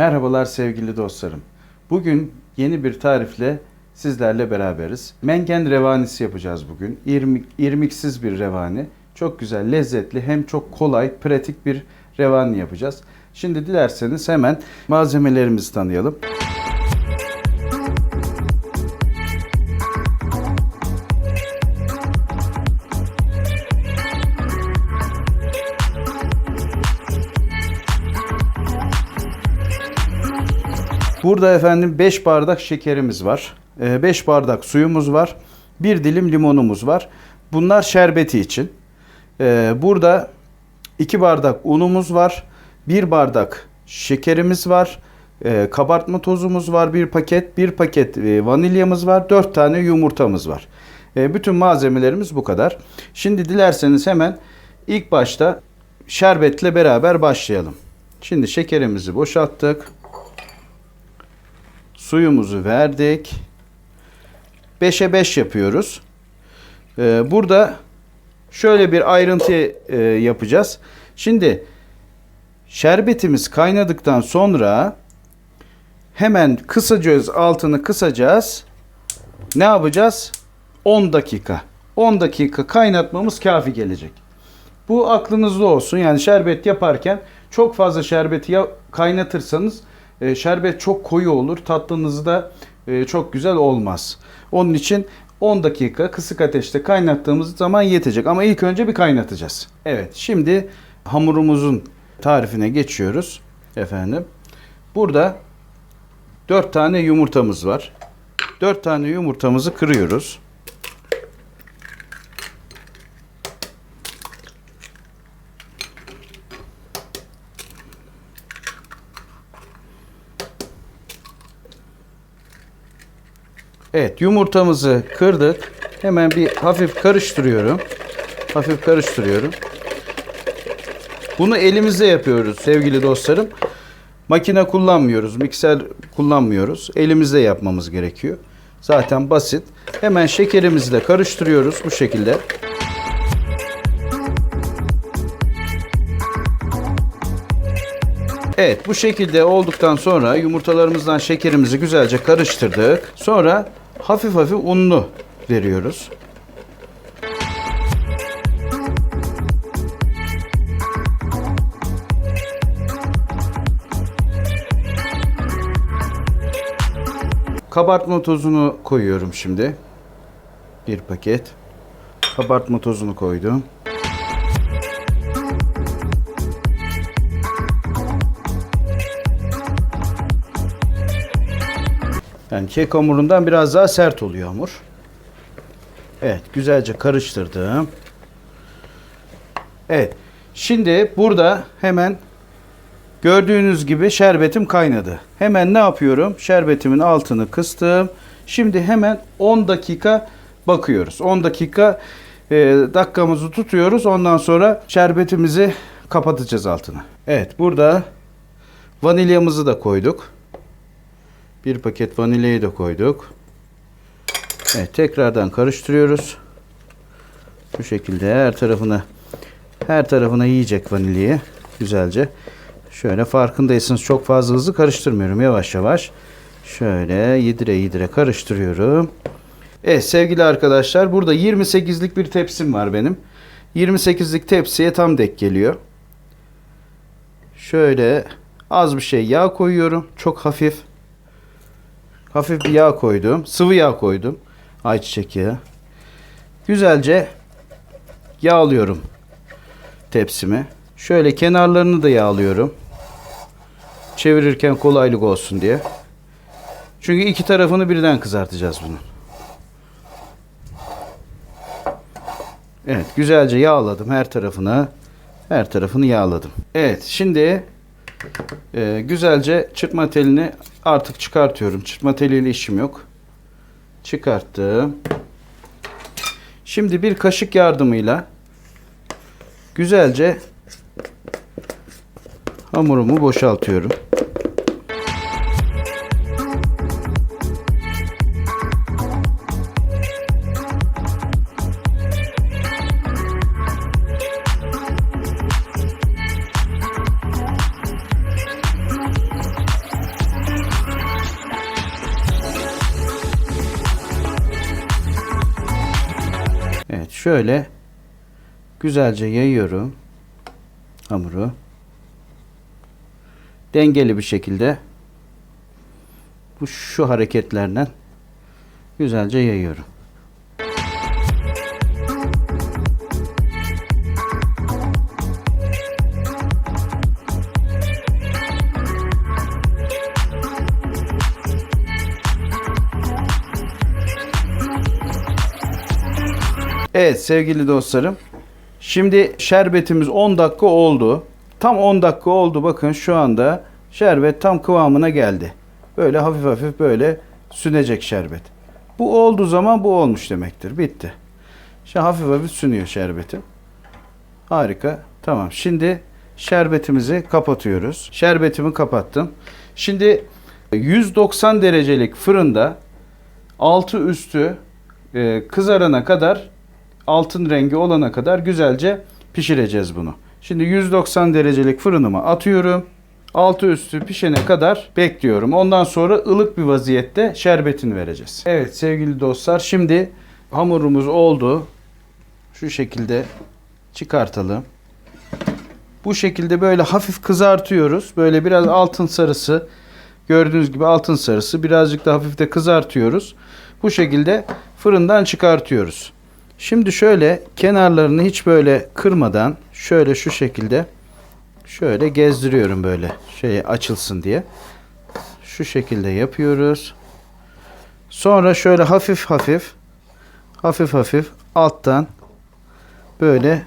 Merhabalar sevgili dostlarım. Bugün yeni bir tarifle sizlerle beraberiz. Mengen revanisi yapacağız bugün. İrmik, irmiksiz bir revani. Çok güzel, lezzetli hem çok kolay, pratik bir revani yapacağız. Şimdi dilerseniz hemen malzemelerimizi tanıyalım. Burada efendim 5 bardak şekerimiz var. 5 bardak suyumuz var. 1 dilim limonumuz var. Bunlar şerbeti için. Ee, Burada 2 bardak unumuz var. 1 bardak şekerimiz var. Ee, Kabartma tozumuz var. 1 paket. 1 paket e, vanilyamız var. 4 tane yumurtamız var. Ee, Bütün malzemelerimiz bu kadar. Şimdi dilerseniz hemen ilk başta şerbetle beraber başlayalım. Şimdi şekerimizi boşalttık. Suyumuzu verdik. 5'e 5 yapıyoruz. Ee, burada şöyle bir ayrıntı e, yapacağız. Şimdi şerbetimiz kaynadıktan sonra hemen kısacağız altını kısacağız. Ne yapacağız? 10 dakika. 10 dakika kaynatmamız kafi gelecek. Bu aklınızda olsun. Yani şerbet yaparken çok fazla şerbeti kaynatırsanız e, şerbet çok koyu olur. Tatlınız da e, çok güzel olmaz. Onun için 10 dakika kısık ateşte kaynattığımız zaman yetecek. Ama ilk önce bir kaynatacağız. Evet şimdi hamurumuzun tarifine geçiyoruz. Efendim. Burada 4 tane yumurtamız var. 4 tane yumurtamızı kırıyoruz. Evet yumurtamızı kırdık. Hemen bir hafif karıştırıyorum. Hafif karıştırıyorum. Bunu elimizde yapıyoruz sevgili dostlarım. Makine kullanmıyoruz, mikser kullanmıyoruz. Elimizde yapmamız gerekiyor. Zaten basit. Hemen şekerimizi de karıştırıyoruz bu şekilde. Evet bu şekilde olduktan sonra yumurtalarımızdan şekerimizi güzelce karıştırdık. Sonra hafif hafif unlu veriyoruz. Kabartma tozunu koyuyorum şimdi. Bir paket. Kabartma tozunu koydum. Yani kek hamurundan biraz daha sert oluyor hamur. Evet, güzelce karıştırdım. Evet. Şimdi burada hemen gördüğünüz gibi şerbetim kaynadı. Hemen ne yapıyorum? Şerbetimin altını kıstım. Şimdi hemen 10 dakika bakıyoruz. 10 dakika e, dakikamızı tutuyoruz. Ondan sonra şerbetimizi kapatacağız altını. Evet, burada vanilyamızı da koyduk. Bir paket vanilyayı da koyduk. Evet, tekrardan karıştırıyoruz. Bu şekilde her tarafına her tarafına yiyecek vanilyayı güzelce. Şöyle farkındaysınız çok fazla hızlı karıştırmıyorum. Yavaş yavaş şöyle yedire yedire karıştırıyorum. Evet sevgili arkadaşlar burada 28'lik bir tepsim var benim. 28'lik tepsiye tam dek geliyor. Şöyle az bir şey yağ koyuyorum. Çok hafif. Hafif bir yağ koydum. Sıvı yağ koydum. Ayçiçek yağı. Güzelce yağlıyorum tepsimi. Şöyle kenarlarını da yağlıyorum. Çevirirken kolaylık olsun diye. Çünkü iki tarafını birden kızartacağız bunu. Evet, güzelce yağladım her tarafını. Her tarafını yağladım. Evet, şimdi e, güzelce çırpma telini artık çıkartıyorum. Çırpma teliyle işim yok. Çıkarttım. Şimdi bir kaşık yardımıyla güzelce hamurumu boşaltıyorum. Şöyle güzelce yayıyorum hamuru. Dengeli bir şekilde bu şu hareketlerden güzelce yayıyorum. Evet sevgili dostlarım. Şimdi şerbetimiz 10 dakika oldu. Tam 10 dakika oldu. Bakın şu anda şerbet tam kıvamına geldi. Böyle hafif hafif böyle sünecek şerbet. Bu olduğu zaman bu olmuş demektir. Bitti. Şimdi hafif hafif sünüyor şerbetim. Harika. Tamam. Şimdi şerbetimizi kapatıyoruz. Şerbetimi kapattım. Şimdi 190 derecelik fırında altı üstü e, kızarana kadar altın rengi olana kadar güzelce pişireceğiz bunu. Şimdi 190 derecelik fırınıma atıyorum. Altı üstü pişene kadar bekliyorum. Ondan sonra ılık bir vaziyette şerbetini vereceğiz. Evet sevgili dostlar şimdi hamurumuz oldu. Şu şekilde çıkartalım. Bu şekilde böyle hafif kızartıyoruz. Böyle biraz altın sarısı gördüğünüz gibi altın sarısı birazcık da hafif de kızartıyoruz. Bu şekilde fırından çıkartıyoruz. Şimdi şöyle kenarlarını hiç böyle kırmadan şöyle şu şekilde şöyle gezdiriyorum böyle şey açılsın diye. Şu şekilde yapıyoruz. Sonra şöyle hafif hafif hafif hafif alttan böyle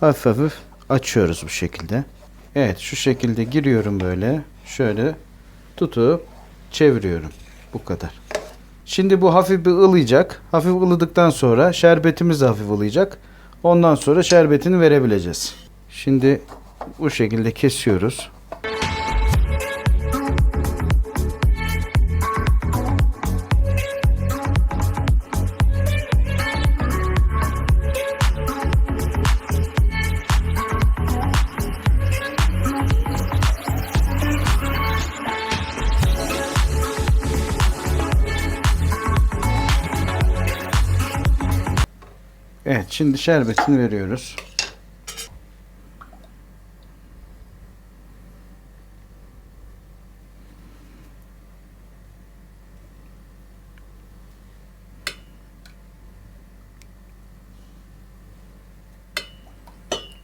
hafif hafif açıyoruz bu şekilde. Evet şu şekilde giriyorum böyle şöyle tutup çeviriyorum. Bu kadar. Şimdi bu hafif bir ılıyacak. Hafif ılıdıktan sonra şerbetimiz de hafif ılıyacak. Ondan sonra şerbetini verebileceğiz. Şimdi bu şekilde kesiyoruz. Evet şimdi şerbetini veriyoruz.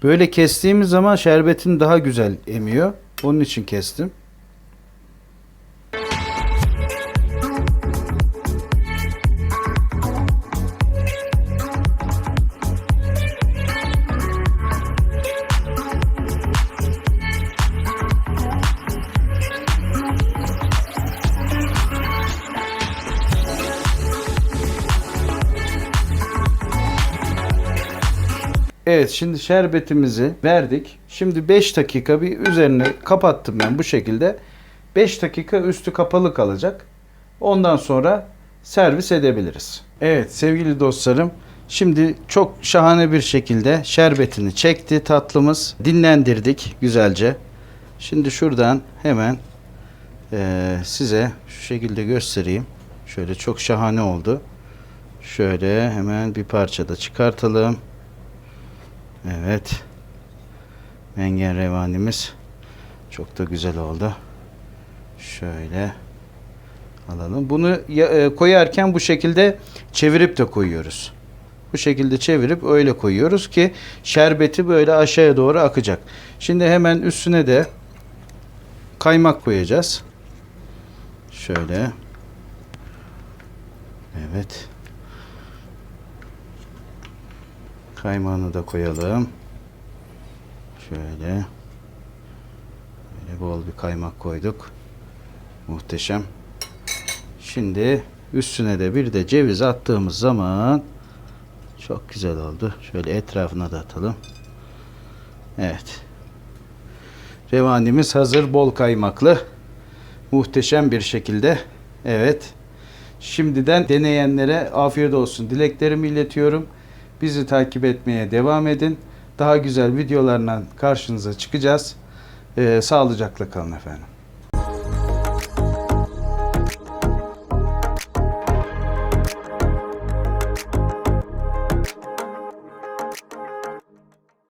Böyle kestiğimiz zaman şerbetin daha güzel emiyor. Onun için kestim. Evet şimdi şerbetimizi verdik. Şimdi 5 dakika bir üzerine kapattım ben bu şekilde. 5 dakika üstü kapalı kalacak. Ondan sonra servis edebiliriz. Evet sevgili dostlarım. Şimdi çok şahane bir şekilde şerbetini çekti tatlımız. Dinlendirdik güzelce. Şimdi şuradan hemen eee, size şu şekilde göstereyim. Şöyle çok şahane oldu. Şöyle hemen bir parça da çıkartalım. Evet. Mengen revanimiz çok da güzel oldu. Şöyle alalım. Bunu e, koyarken bu şekilde çevirip de koyuyoruz. Bu şekilde çevirip öyle koyuyoruz ki şerbeti böyle aşağıya doğru akacak. Şimdi hemen üstüne de kaymak koyacağız. Şöyle. Evet. Kaymağını da koyalım. Şöyle. Böyle bol bir kaymak koyduk. Muhteşem. Şimdi üstüne de bir de ceviz attığımız zaman çok güzel oldu. Şöyle etrafına da atalım. Evet. Revanimiz hazır bol kaymaklı. Muhteşem bir şekilde. Evet. Şimdiden deneyenlere afiyet olsun. Dileklerimi iletiyorum. Bizi takip etmeye devam edin. Daha güzel videolarla karşınıza çıkacağız. Ee, sağlıcakla kalın efendim.